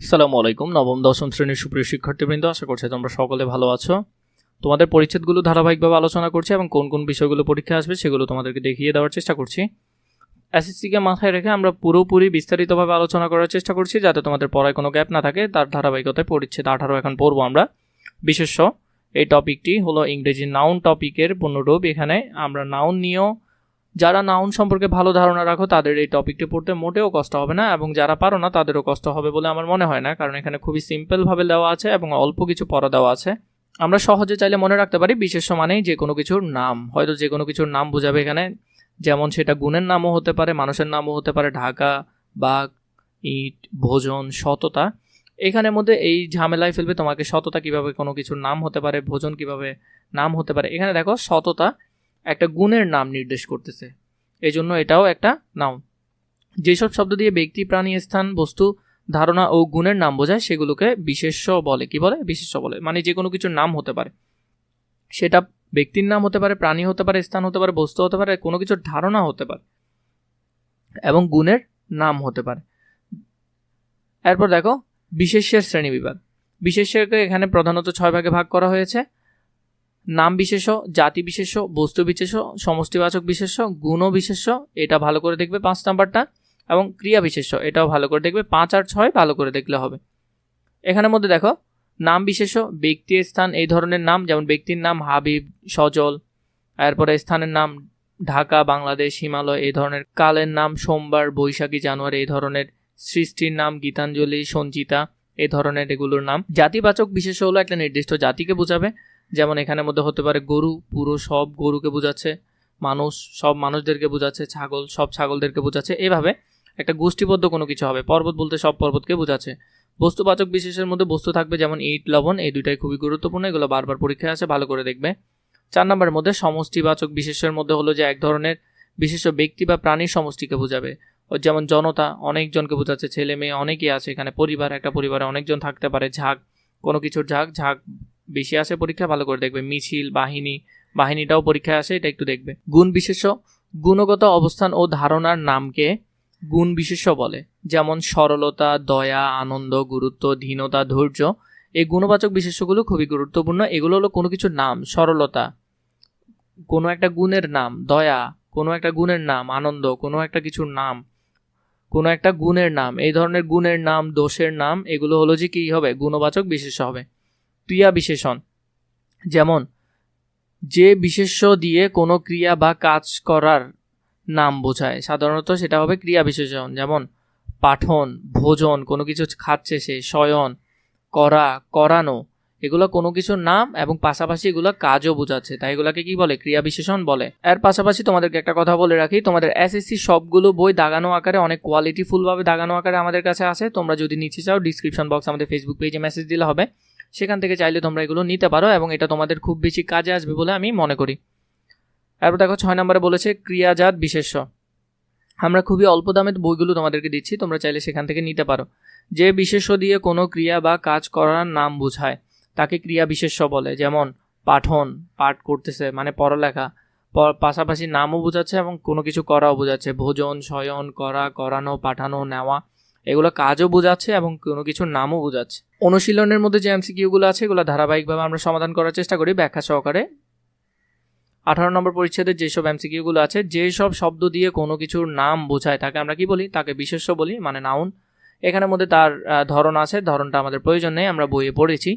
আসসালামু আলাইকুম, নবম, দশম শ্রেণির সুপ্রিয় শিক্ষার্থীবৃন্দ, আশা করছি তোমরা সকলে ভালো আছো। তোমাদের পরিচ্ছেদগুলো ধারাবাহিকভাবে আলোচনা করছি এবং কোন কোন বিষয়গুলো পরীক্ষা আসবে সেগুলো তোমাদেরকে দেখিয়ে দেওয়ার চেষ্টা করছি। এসএসসিকে মাথায় রেখে আমরা পুরোপুরি বিস্তারিতভাবে আলোচনা করার চেষ্টা করছি যাতে তোমাদের পড়ায় কোনো গ্যাপ না থাকে। তার ধারাবাহিকতায় পরিচ্ছেদ আঠারো এখন পড়ব আমরা। বিশেষ্য, এই টপিকটি হলো ইংরেজি নাউন টপিকের পূর্ণরূপ। এখানে আমরা নাউন নিয়েও যারা নাউন সম্পর্কে ভালো ধারণা রাখো, তাদের এই টপিকটি পড়তে মোটেও কষ্ট হবে না এবং যারা পারো না, তাদেরও কষ্ট হবে বলে আমার মনে হয় না, কারণ এখানে খুবই সিম্পলভাবে দেওয়া আছে এবং অল্প কিছু পড়া দেওয়া আছে। আমরা সহজে চাইলে মনে রাখতে পারি, বিশেষ মানেই যে কোনো কিছুর নাম। হয়তো যে কোনো কিছুর নাম বোঝাবে এখানে। যেমন সেটা গুণের নামও হতে পারে, মানুষের নামও হতে পারে, ঢাকা, বাঘ, ইট, ভোজন, সততা। এখানের মধ্যে এই ঝামেলায় ফেলবে তোমাকে সততা কীভাবে কোনো কিছুর নাম হতে পারে, ভোজন কীভাবে নাম হতে পারে। এখানে দেখো, সততা একটা গুণের নাম নির্দেশ করতেছে। এই জন্য এটাও একটা নাউন। যেসব শব্দ দিয়ে ব্যক্তি, প্রাণী, স্থান, বস্তু, ধারণা ও গুণের নাম বোঝায়, সেগুলোকে বিশেষ্য বলে। কি বলে? বিশেষ্য বলে। মানে যে কোনো কিছুর নাম হতে পারে। সেটা ব্যক্তির নাম হতে পারে, প্রাণী হতে পারে, স্থান হতে পারে, বস্তু হতে পারে, কোনো কিছুর ধারণা হতে পারে এবং গুণের নাম হতে পারে। এরপর দেখো, বিশেষ্যের শ্রেণি বিভাগ। বিশেষ্যকে এখানে প্রধানত ছয় ভাগে ভাগ করা হয়েছে। নাম বিশেষ জাতি বিশেষ বস্তু বিশেষ সমষ্টিবাচক বিশেষ গুণ বিশেষ এটা ভালো করে দেখবে পাঁচ নাম্বারটা, এবং ক্রিয়া বিশেষ এটাও ভালো করে দেখবে পাঁচ আর ছয় ভালো করে দেখলে হবে। এখানের মধ্যে দেখো, নাম বিশেষ ব্যক্তি স্থান এই ধরনের নাম, যেমন ব্যক্তির নাম হাবিব, সজল, এরপরে স্থানের নাম ঢাকা, বাংলাদেশ, হিমালয়, এই ধরনের কালের নাম সোমবার, বৈশাখী, জানুয়ারি, এই ধরনের সৃষ্টির নাম গীতাঞ্জলি, সঞ্চিতা, এই ধরনের এগুলোর নাম। জাতিবাচক বিশেষ হলো একটা নির্দিষ্ট জাতিকে বোঝাবে যেমন এখানের মধ্যে হতে পারে গরু, পুরো সব গরুকে বোঝাচ্ছে, মানুষ, সব মানুষদেরকে বোঝাচ্ছে, ছাগল, সব ছাগলদেরকে বোঝাচ্ছে। এভাবে একটা গোষ্ঠীবদ্ধ কোনো কিছু হবে। পর্বত বলতে সব পর্বতকে বোঝাচ্ছে। বস্তুবাচক বিশেষের মধ্যে বস্তু থাকবে যেমন ইট, লবণ, এই দুইটাই খুবই গুরুত্বপূর্ণ, এগুলো বারবার পরীক্ষায় আসে, ভালো করে দেখবে। চার নম্বরের মধ্যে সমষ্টিবাচক বিশেষের মধ্যে হলো যে এক ধরনের বিশেষ ব্যক্তি বা প্রাণীর সমষ্টিকে বোঝাবে। যেমন জনতা, অনেকজনকে বোঝাচ্ছে ছেলে মেয়ে অনেকেই আছে এখানে, পরিবার, একটা পরিবারে অনেকজন থাকতে পারে, ঝাঁক, কোনো কিছুর ঝাঁক ঝাঁক বেশি আসে পরীক্ষা, ভালো করে দেখবে। মিছিল, বাহিনী, বাহিনীটাও পরীক্ষায় আসে, এটা একটু দেখবে। গুণ বিশেষ গুণগত অবস্থান ও ধারণার নামকে গুণ বিশেষ বলে। যেমন সরলতা, দয়া, আনন্দ, গুরুত্ব ধীনতা ধৈর্য, এই গুণবাচক বিশেষ্যগুলো খুবই গুরুত্বপূর্ণ। এগুলো হলো কোনো কিছুর নাম, সরলতা। কোনো একটা গুণের নাম, দয়া, কোনো একটা গুণের নাম, আনন্দ, কোনো একটা কিছুর নাম, কোনো একটা গুণের নাম, এই ধরনের গুণের নাম, দোষের নাম, এগুলো হলো যে কী হবে? গুণবাচক বিশেষ হবে। ক্রিয়া বিশেষণ। যেমন, যে বিশেষ্য দিয়ে কোনো ক্রিয়া বা কাজ করার নাম বোঝায়, সাধারণত সেটা হবে ক্রিয়া বিশেষণ। যেমন, পাঠন, ভোজন, কোনো কিছু খাচ্ছে সে, শয়ন, করা, করানো, এগুলো কোনো কিছুর নাম এবং পাশাপাশি এগুলো কাজও বোঝাচ্ছে। তাই এগুলোকে কি বলে? ক্রিয়া বিশেষণ বলে। এর পাশাপাশি তোমাদেরকে একটা কথা বলে রাখি, তোমাদের এসএসসি সবগুলো বই দাগানো আকারে অনেক কোয়ালিটিফুলভাবে দাগানো আকারে আমাদের কাছে আছে। তোমরা যদি নিচে চাও ডিসক্রিপশন বক্স আমাদের ফেসবুক পেজে মেসেজ দিলে হবে। সেখান থেকে চাইলে তোমরা এগুলো নিতে পারো এবং এটা তোমাদের খুব বেশি কাজে আসবে বলে আমি মনে করি। এরপর দেখো ছয় নম্বরে বলেছে, ক্রিয়াজাত বিশেষ্য। আমরা খুবই অল্প দামে বইগুলো তোমাদেরকে দিচ্ছি, তোমরা চাইলে সেখান থেকে নিতে পারো। যে বিশেষ্য দিয়ে কোনো ক্রিয়া বা কাজ করার নাম বোঝায়, তাকে ক্রিয়া বিশেষ্য বলে। যেমন, পাঠন, পাঠ করতেছে মানে পড়ালেখা। পাশাপাশি নামও বোঝাচ্ছে এবং কোনো কিছু করাও বোঝাচ্ছে। ভোজন, শয়ন, করা, করানো, পাঠানো, নেওয়া। এগুলো কাজও বোঝাচ্ছে এবং কোনো কিছুর নামও বোঝাচ্ছে। অনুশীলনের মধ্যে যে এমসিকিউগুলো আছে, এগুলো ধারাবাহিকভাবে আমরা সমাধান করার চেষ্টা করি ব্যাখ্যা সহকারে। আঠারো নম্বর পরিচ্ছেদের যেসব এমসিকিউগুলো আছে, যেসব শব্দ দিয়ে কোনো কিছুর নাম বোঝায়, তাকে আমরা কি বলি? তাকে বিশেষ্য বলি মানে নাউন। এখানের মধ্যে তার ধরন আছে, ধরনটা আমাদের প্রয়োজন নেই, আমরা বইয়ে পড়েছি।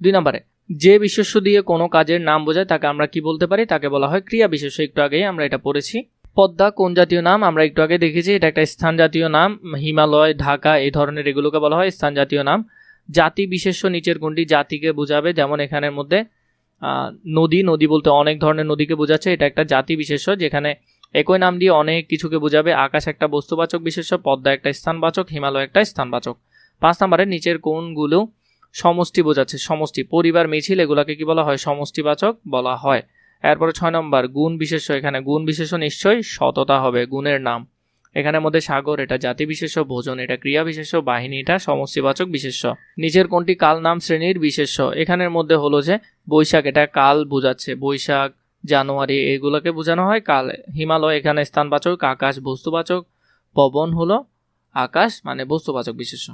দুই নম্বরে, যে বিশেষ্য দিয়ে কোনো কাজের নাম বোঝায়, তাকে আমরা কি বলতে পারি? তাকে বলা হয় ক্রিয়া বিশেষ্য। একটু আগেই আমরা এটা পড়েছি। পদ্মা, কোন জাতীয় নাম? আমরা একটু আগে দেখেছি, এটা একটা স্থান জাতীয় নাম। হিমালয়, ঢাকা এই ধরনের এগুলোকে বলা হয় স্থান জাতীয় নাম। জাতি বিশেষ্য নিচের কোনটি? জাতিকে বোঝাবে যেমন এখানের মধ্যে নদী। নদী বলতে অনেক ধরনের নদীকে বোঝাচ্ছে, এটা একটা জাতি বিশেষ্য, যেখানে একই নাম দিয়ে অনেক কিছুকে বোঝাবে। আকাশ একটা বস্তুবাচক বিশেষ্য, পদ্মা একটা স্থানবাচক, হিমালয় একটা স্থানবাচক। পাঁচ নম্বরে, নিচের কোনগুলো সমষ্টি বোঝাচ্ছে? সমষ্টি, পরিবার, মিছিল, এগুলোকে কি বলা হয়? সমষ্টিবাচক বলা হয়। এরপরে ছয় নম্বর, গুণ বিশেষ্য এখানে, গুণ বিশেষ্য নিশ্চয়ই সততা হবে, গুণের নাম। এখানের মধ্যে সাগর, এটা জাতি বিশেষ্য, ভোজন, এটা ক্রিয়া বিশেষ্য, বাহিনী, এটা সমষ্টিবাচক বিশেষ্য। নিচের কোনটি কাল নাম শ্রেণির বিশেষ্য। এখানের মধ্যে হলো যে বৈশাখ, এটা কাল বোঝাচ্ছে। বৈশাখ, জানুয়ারি, এগুলোকে বোঝানো হয় কাল। হিমালয়, এখানে স্থানবাচক, আকাশ বস্তুবাচক, পবন হলো আকাশ মানে বস্তুবাচক বিশেষ্য।